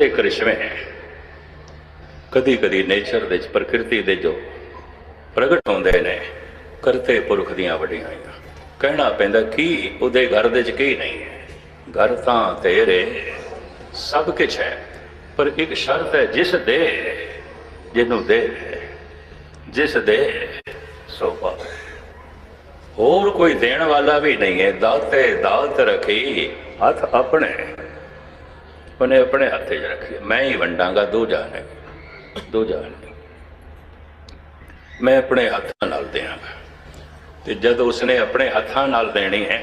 ਇਹ ਕ੍ਰਿਸ਼ਮੇ ਕਦੀ ਕਦੀ ਨੇਚਰ ਦੇ ਵਿੱਚ, ਪ੍ਰਕਿਰਤੀ ਦੇ ਜੋ ਪ੍ਰਗਟ ਹੁੰਦੇ ਨੇ, ਕਰਤੇ ਪੁਰਖ ਦੀਆਂ ਵੱਡੀਆਂ ਕਹਿਣਾ ਪੈਂਦਾ, ਕੀ ਉਹਦੇ ਘਰ ਦੇ ਵਿੱਚ ਕੀ ਨਹੀਂ ਹੈ? ਘਰ ਤਾਂ ਤੇਰੇ, ਸਭ ਕੁਝ ਹੈ। ਪਰ ਇੱਕ ਸ਼ਰਤ ਹੈ, ਜਿਸ ਦੇ, ਜਿਹਨੂੰ ਦੇ, ਜਿਸ ਦੇ, ਸੋ ਪਾਵੇ ਹੋਰ ਕੋਈ ਦੇਣ ਵਾਲਾ ਵੀ ਨਹੀਂ ਹੈ। ਦਾਤੇ ਦਾਤ ਰੱਖੀ, ਹੱਥ ਆਪਣੇ। ਉਹਨੇ ਆਪਣੇ ਹੱਥ 'ਚ ਰੱਖੀ ਮੈਂ ਹੀ ਵੰਡਾਂਗਾ ਦੂਜਾ ਨਹੀਂ ਦੋ ਜਾਨ ਮੈਂ ਆਪਣੇ ਹੱਥਾਂ ਨਾਲ ਦੇਵਾਂਗਾ। ਤੇ ਜਦ ਉਸਨੇ ਆਪਣੇ ਹੱਥਾਂ ਨਾਲ ਦੇਣੀ ਹੈ,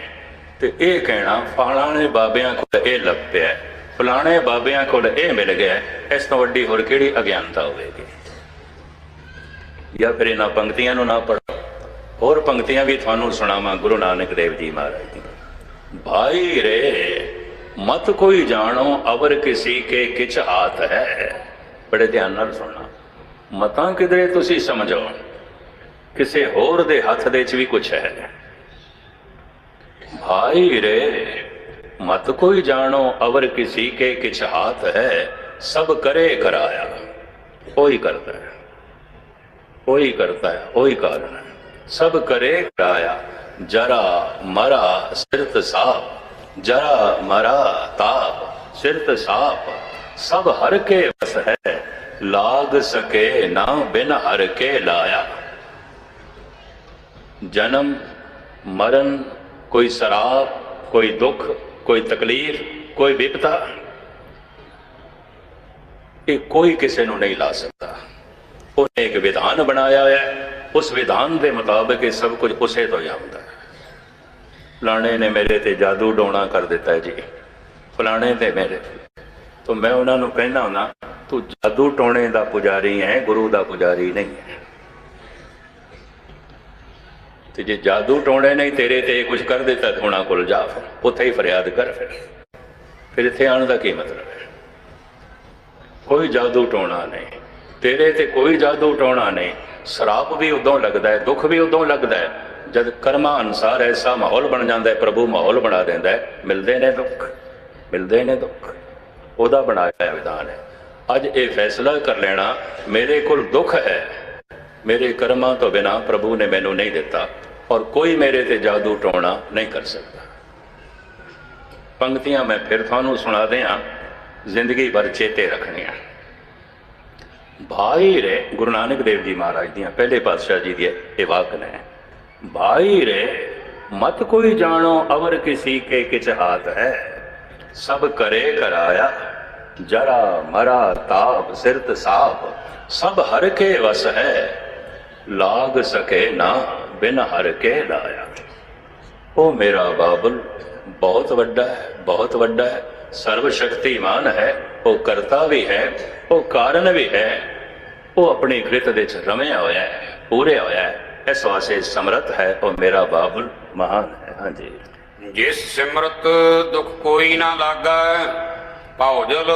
ਤੇ ਇਹ ਕਹਿਣਾ, ਫਲਾਣੇ ਬਾਬਿਆਂ ਕੋਲ ਇਹ ਲੱਭਿਆ ਫਲਾਣੇ ਬਾਬਿਆਂ ਕੋਲ ਇਹ ਮਿਲ ਗਿਆ ਇਸ ਤੋਂ ਵੱਡੀ ਹੋਰ ਕਿਹੜੀ ਅਗਿਆਨਤਾ ਹੋਵੇਗੀ? ਜਾਂ ਫਿਰ ਇਹਨਾਂ ਪੰਕਤੀਆਂ ਨੂੰ ਨਾ ਪੜੋ ਹੋਰ ਪੰਕਤੀਆਂ ਵੀ ਤੁਹਾਨੂੰ ਸੁਣਾਵਾਂ, ਗੁਰੂ ਨਾਨਕ ਦੇਵ ਜੀ ਮਹਾਰਾਜ ਦੀ। ਭਾਈ ਰੇ ਮਤ ਕੋਈ ਜਾਣੋ, ਅਵਰ ਕਿਸੀ ਕੇ ਕਿਛ ਹਾਥ ਹੈ। ਬੜੇ ਧਿਆਨ ਨਾਲ ਸੁਣਨਾ। ਮਤਾਂ ਕਿਧਰੇ ਤੁਸੀਂ ਸਮਝੋ। ਕਿਸੇ ਹੋਰ ਦੇ ਹੱਥ ਦੇ ਵਿੱਚ ਵੀ ਕੁਝ ਹੈ। ਭਾਈ ਰੇ, ਮਤ ਕੋਈ ਜਾਣੋ, ਅਵਰ ਕਿਸੀ ਕੇ ਕਿਛ ਹਾਥ ਹੈ। ਸਭ ਕਰੇ ਕਰਾਇਆ। ਉਹੀ ਕਰਦਾ ਹੈ। ਉਹੀ ਕਰਤਾ ਹੈ। ਉਹੀ ਕਾਰਨ ਹੈ। ਸਭ ਕਰੇ ਕਰਾਇਆ। ਜਰਾ ਮਰਾ ਸਿਰਤ ਸਾਪ ਜਰਾ ਮਰਾ ਤਾਪ, ਸਿਰਤ ਸਾਪ, ਸਭ ਹਰ ਕੇ ਵਸ ਹੈ, ਲਾਗ ਸਕੇ ਨਾ ਬਿਨ ਹਰ ਕੇ ਲਾਇਆ। ਜਨਮ, ਮਰਨ, ਕੋਈ ਸਰਾਪ, ਕੋਈ ਦੁੱਖ, ਕੋਈ ਤਕਲੀਫ, ਕੋਈ ਵਿਪਤਾ, ਇਹ ਕੋਈ ਕਿਸੇ ਨੂੰ ਨਹੀਂ ਲਾ ਸਕਦਾ। ਉਹਨੇ ਇੱਕ ਵਿਧਾਨ ਬਣਾਇਆ ਹੋਇਆ ਹੈ, ਉਸ ਵਿਧਾਨ ਦੇ ਮੁਤਾਬਕ ਇਹ ਸਭ ਕੁਝ ਉਸੇ ਤੋਂ ਹੀ ਆਉਂਦਾ ਫਲਾਣੇ ਨੇ ਮੇਰੇ ਤੇ ਜਾਦੂ ਡੋਣਾ ਕਰ ਦਿੱਤਾ ਜੀ। ਫਲਾਣੇ ਤੇ ਮੇਰੇ। ਤਾਂ ਮੈਂ ਉਹਨਾਂ ਨੂੰ ਕਹਿਣਾ ਹੁੰਦਾ, ਤੂੰ ਜਾਦੂ ਟੋਣੇ ਦਾ ਪੁਜਾਰੀ ਹੈ ਗੁਰੂ ਦਾ ਪੁਜਾਰੀ ਨਹੀਂ ਹੈ ਤੇ ਜੇ ਜਾਦੂ ਟੋਣੇ ਨਹੀਂ ਤੇਰੇ ਤੇ ਕੁਝ ਕਰ ਦਿੱਤਾ ਤਾਂ ਕੋਲ ਜਾ ਫਿਰ। ਉੱਥੇ ਹੀ ਫਰਿਆਦ ਕਰ ਫਿਰ। ਫਿਰ ਇੱਥੇ ਆਉਣ ਦਾ ਕੀ ਮਤਲਬ ਹੈ? ਕੋਈ ਜਾਦੂ ਟੋਣਾ ਨਹੀਂ। ਤੇਰੇ ਤੇ ਕੋਈ ਜਾਦੂ ਟੋਣਾ ਨਹੀਂ। ਸਰਾਪ ਵੀ ਉਦੋਂ ਲੱਗਦਾ ਹੈ, ਦੁੱਖ ਵੀ ਉਦੋਂ ਲੱਗਦਾ ਹੈ ਜਦ ਕਰਮਾਂ ਅਨਸਾਰ ਐਸਾ ਮਾਹੌਲ ਬਣ ਜਾਂਦਾ ਹੈ, ਪ੍ਰਭੂ ਮਾਹੌਲ ਬਣਾ ਦਿੰਦਾ ਹੈ, ਮਿਲਦੇ ਨੇ ਦੁੱਖ, ਮਿਲਦੇ ਨੇ ਦੁੱਖ। ਉਹਦਾ ਬਣਾਇਆ ਵਿਧਾਨ ਹੈ। ਅੱਜ ਇਹ ਫੈਸਲਾ ਕਰ ਲੈਣਾ, ਮੇਰੇ ਕੋਲ ਦੁੱਖ ਹੈ। ਮੇਰੇ ਕਰਮਾਂ ਤੋਂ ਬਿਨਾ ਪ੍ਰਭੂ ਨੇ ਮੈਨੂੰ ਨਹੀਂ ਦਿੱਤਾ ਔਰ ਕੋਈ ਮੇਰੇ ਤੇ ਜਾਦੂ ਟੋਣਾ ਨਹੀਂ ਕਰ ਸਕਦਾ। ਪੰਕਤੀਆਂ ਮੈਂ ਫਿਰ ਤੁਹਾਨੂੰ ਸੁਣਾ ਦਿਆਂ, ਜ਼ਿੰਦਗੀ ਭਰ ਚੇਤੇ ਰੱਖਣੀਆਂ। ਭਾਈ ਰੇ ਗੁਰੂ ਨਾਨਕ ਦੇਵ ਜੀ ਮਹਾਰਾਜ ਦੀਆਂ, ਪਹਿਲੇ ਪਾਤਸ਼ਾਹ ਜੀ ਦੀ ਇਹ ਵਾਕ ਨੇ। ਭਾਈ ਰੇ ਮਤ ਕੋਈ ਜਾਣੋ ਅਵਰ ਕਿਸੀ ਕੇ ਕਿਛ ਹਾਥ ਹੈ ਸਭ ਕਰੇ ਕਰਾਇਆ ਜਰਾ ਮਰਾ ਤਾਪ ਸਿਰਤ ਸਾਪ ਸਭ ਹਰ ਕੇ ਵਸ ਹੈ ਲਾਗ ਸਕੇ ਨਾ ਬਿਨ ਹਰ ਕੇ ਲਾਇਆ ਉਹ ਮੇਰਾ ਬਾਬਲ ਬਹੁਤ ਵੱਡਾ ਹੈ ਬਹੁਤ ਵੱਡਾ ਹੈ ਸਰਵ ਸ਼ਕਤੀਮਾਨ ਹੈ ਉਹ ਕਰਤਾ ਵੀ ਹੈ ਉਹ ਕਾਰਨ ਵੀ ਹੈ ਉਹ ਆਪਣੀ ਕ੍ਰਿਤ ਦੇ ਚ ਰਮਿਆ ਹੋਇਆ ਹੈ ਪੂਰੇ ਹੋਇਆ ਹੈ ਇਸ ਵਾਸਤੇ ਸਮਰਥ ਹੈ ਉਹ ਮੇਰਾ ਬਾਬਲ ਮਹਾਨ ਹੈ। ਹਾਂਜੀ। ਜਿਸ ਸਿਮਰਤ ਦੁਖ ਕੋਈ ਨਾ ਲਾਗੈ ਭੌਜਲ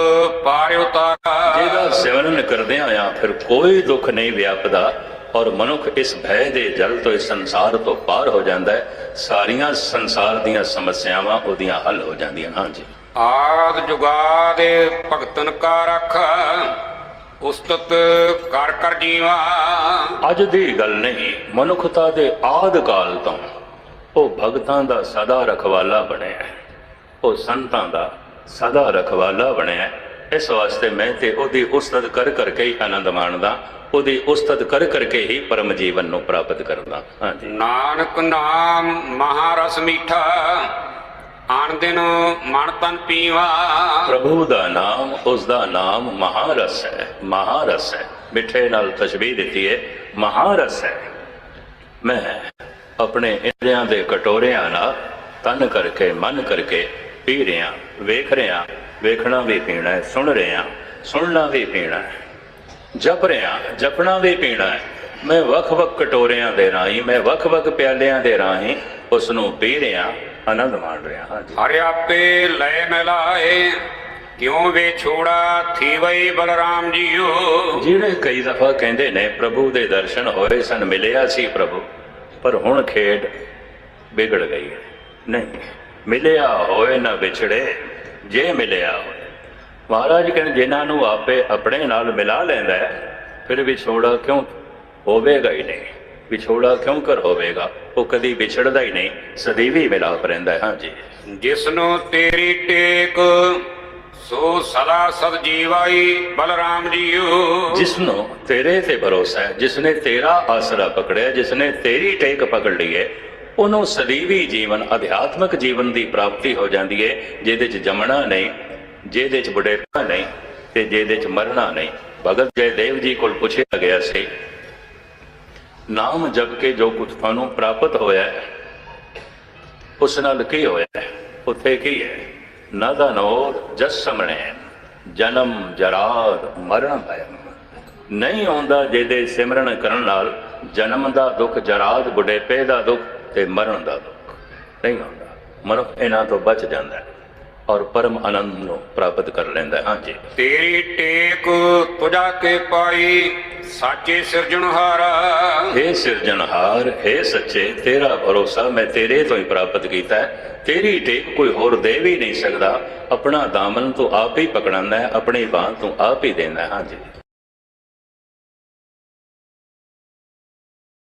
ਪਾਰ ਉਤਾਰਾ ਜਿਹਦਾ ਸਿਮਰਨ ਕਰਦੇ ਆ ਫਿਰ ਕੋਈ ਦੁੱਖ ਨਹੀਂ ਵਿਆਪਦਾ ਔਰ ਮਨੁੱਖ ਇਸ ਭੈ ਦੇ ਜਲ ਤੋਂ ਇਸ ਸੰਸਾਰ ਤੋਂ ਪਾਰ ਹੋ ਜਾਂਦਾ ਹੈ। ਸਾਰੀਆਂ ਸੰਸਾਰ ਦੀਆਂ ਸਮੱਸਿਆਵਾਂ ਉਹਦੀਆਂ ਹੱਲ ਹੋ ਜਾਂਦੀਆਂ ਹਾਂਜੀ। ਆਦ ਜੁਗਾਦ ਭਗਤਨ ਕਾ ਰਖ। ਉਸਤਤ ਕਰ ਕਰ ਜੀਵਾ। ਅੱਜ ਦੀ ਗੱਲ ਨਹੀਂ ਮਨੁੱਖਤਾ ਦੇ ਆਦ ਕਾਲ ਤੋਂ। ਉਹ ਭਗਤਾਂ ਦਾ ਸਦਾ ਰਖਵਾਲਾ ਬਣਿਆ ਹੈ। ਉਹ ਸੰਤਾਂ ਦਾ ਸਦਾ ਰਖਵਾਲਾ ਬਣਿਆ ਹੈ। ਇਸ ਵਾਸਤੇ ਮੈਂ ਤੇ ਉਹਦੀ ਉਸਤਤ ਕਰ ਕਰਕੇ ਹੀ ਆਨੰਦ ਮਾਣਦਾ ਉਹਦੀ ਉਸਤਤ ਕਰ ਕਰਕੇ ਹੀ ਪਰਮ ਜੀਵਨ ਨੂੰ ਪ੍ਰਾਪਤ ਕਰਦਾ। ਹਾਂਜੀ। ਨਾਨਕ ਨਾਮ ਮਹਾਰਸ ਮੀਠਾ। ਆਣ ਦਿਨ ਮਨ ਤਨ ਪੀਵਾ। ਪ੍ਰਭੂ ਦਾ ਨਾਮ, ਉਸ ਦਾ ਨਾਮ ਮਹਾਰਸ ਹੈ ਮਹਾਰਸ ਹੈ। ਮਿੱਠੇ ਨਾਲ ਤਸ਼ਬੀਹ ਦਿੱਤੀ ਹੈ, ਮਹਾਰਸ ਹੈ। ਮੈਂ ਆਪਣੇ ਇੰਦਰੀਆਂ ਦੇ ਕਟੋਰਿਆਂ ਨਾਲ ਤਨ ਕਰਕੇ, ਮਨ ਕਰਕੇ ਪੀ ਰਿਆਂ ਵੇਖ ਰਿਆਂ ਵੇਖਣਾ ਵੀ ਪੀਣਾ ਹੈ, ਸੁਣ ਰਿਆਂ ਸੁਣਨਾ ਵੀ ਪੀਣਾ ਹੈ। ਜਪ ਰਿਆਂ ਜਪਣਾ ਵੀ ਪੀਣਾ ਹੈ। ਮੈਂ ਵੱਖ-ਵੱਖ ਕਟੋਰਿਆਂ ਦੇ ਰਾਹੀਂ, ਮੈਂ ਵੱਖ-ਵੱਖ ਪਿਆਲਿਆਂ ਦੇ ਰਾਹੀਂ ਉਸ ਨੂੰ ਪੀ ਰਿਆਂ ਆਨੰਦ ਮਾਣ ਰਿਹਾ ਹਾਂਜੀ ਹਰਿ ਆਪੇ ਲੈ ਮਿਲਾਏ ਕਿਉਂ ਵੇ ਛੋੜਾ ਥੀਵਈ ਬਲਰਾਮ ਜੀਓ? ਜਿਹੜੇ ਕਈ ਦਫਾ ਕਹਿੰਦੇ ਨੇ ਪ੍ਰਭੂ ਦੇ ਦਰਸ਼ਨ ਹੋਏ ਸਨ ਮਿਲਿਆ ਸੀ ਪ੍ਰਭੂ ਪਰ ਹੁਣ ਖੇਡ ਵਿਗੜ ਗਈ ਹੈ। ਨਹੀਂ ਮਿਲਿਆ ਹੋਏ ਨਾ ਵਿਛੜੇ ਜੇ ਮਿਲਿਆ ਹੋਏ। ਮਹਾਰਾਜ ਕਹਿੰਦੇ ਜਿਨ੍ਹਾਂ ਨੂੰ ਆਪੇ ਆਪਣੇ ਨਾਲ ਮਿਲਾ ਲੈਂਦਾ ਹੈ, ਫਿਰ ਵਿਛੋੜਾ ਕਿਉਂ ਹੋਵੇਗਾ ਹੀ ਨਹੀਂ? ਵਿਛੋੜਾ ਕਿਉਂ ਕਰ ਹੋਵੇਗਾ? ਉਹ ਕਦੀ ਵਿਛੜਦਾ ਹੀ ਨਹੀਂ ਸਦੀਵੀ ਮਿਲਾਪ ਰਹਿੰਦਾ ਹੈ। ਹਾਂਜੀ ਜਿਸਨੂੰ ਤੇਰੀ ਟੇਕ ਸੋ ਸਦਾ ਸਦ ਜੀਵਾਈ ਬਲਰਾਮ ਜੀਓ ਜਿਸ ਨੂੰ ਤੇਰੇ ਤੇ ਭਰੋਸਾ ਹੈ ਜਿਸ ਨੇ ਤੇਰਾ ਆਸਰਾ ਪਕੜਿਆ ਜਿਸ ਨੇ ਤੇਰੀ ਟੇਕ ਪਕੜ ਲਈ ਹੈ ਉਹਨੂੰ ਸਦੀਵੀ ਜੀਵਨ ਅਧਿਆਤਮਿਕ ਜੀਵਨ ਦੀ ਪ੍ਰਾਪਤੀ ਹੋ ਜਾਂਦੀ ਹੈ ਜਿਹਦੇ ਚ ਜੰਮਣਾ ਨਹੀਂ ਜਿਹਦੇ ਚ ਬੁਢੇਪਾ ਨਹੀਂ ਤੇ ਜਿਹਦੇ ਚ ਮਰਨਾ ਨਹੀਂ। ਭਗਤ ਜੈ ਦੇਵ ਜੀ ਕੋਲ ਪੁੱਛਿਆ ਗਿਆ ਸੀ ਨਾਮ ਜਪ ਕੇ ਜੋ ਕੁਝ ਤੁਹਾਨੂੰ ਪ੍ਰਾਪਤ ਹੋਇਆ ਹੈ, ਉਸ ਨਾਲ ਕੀ ਹੋਇਆ ਹੈ? ਉੱਥੇ ਕੀ ਹੈ? ਨਦਨੋਰ ਜਸ ਸਮਣੇ ਜਨਮ ਜਰਾਦ ਮਰਨ ਭਇ। ਨਹੀਂ ਆਉਂਦਾ ਜਿਹਦੇ ਸਿਮਰਨ ਕਰਨ ਨਾਲ ਜਨਮ ਦਾ ਦੁੱਖ, ਜਰਾਦ ਬੁਢੇਪੇ ਦਾ ਦੁੱਖ ਤੇ ਮਰਨ ਦਾ ਦੁੱਖ। ਨਹੀਂ ਆਉਂਦਾ। ਮਨੁੱਖ ਇਹਨਾਂ ਤੋਂ ਬਚ ਜਾਂਦਾ ਹੈ। ਔਰ ਪਰਮ ਆਨੰਦ ਨੂੰ ਪ੍ਰਾਪਤ ਕਰ ਲੈਂਦਾ ਹੈ। ਹਾਂਜੀ। ਤੇਰੀ ਟੇਕ ਤੁਝਾ ਕੇ ਪਾਈ ਸਾਚੇ ਸਿਰਜਣਹਾਰਾ हे ਸਿਰਜਣਹਾਰ हे ਸੱਚੇ ਤੇਰਾ ਭਰੋਸਾ ਮੈਂ ਤੇਰੇ ਤੋਂ ਹੀ ਪ੍ਰਾਪਤ ਕੀਤਾ ਹੈ। ਤੇਰੀ ਟੇਕ ਕੋਈ ਹੋਰ ਦੇ ਵੀ ਨਹੀਂ ਸਕਦਾ। ਆਪਣਾ ਦਾਮਨ ਤੂੰ ਆਪ ਹੀ ਪਕੜਾਂਦਾ ਹੈ ਆਪਣੀ ਬਾਹ ਤੂੰ ਆਪ ਹੀ ਦੇਂਦਾ ਹੈ। ਹਾਂਜੀ।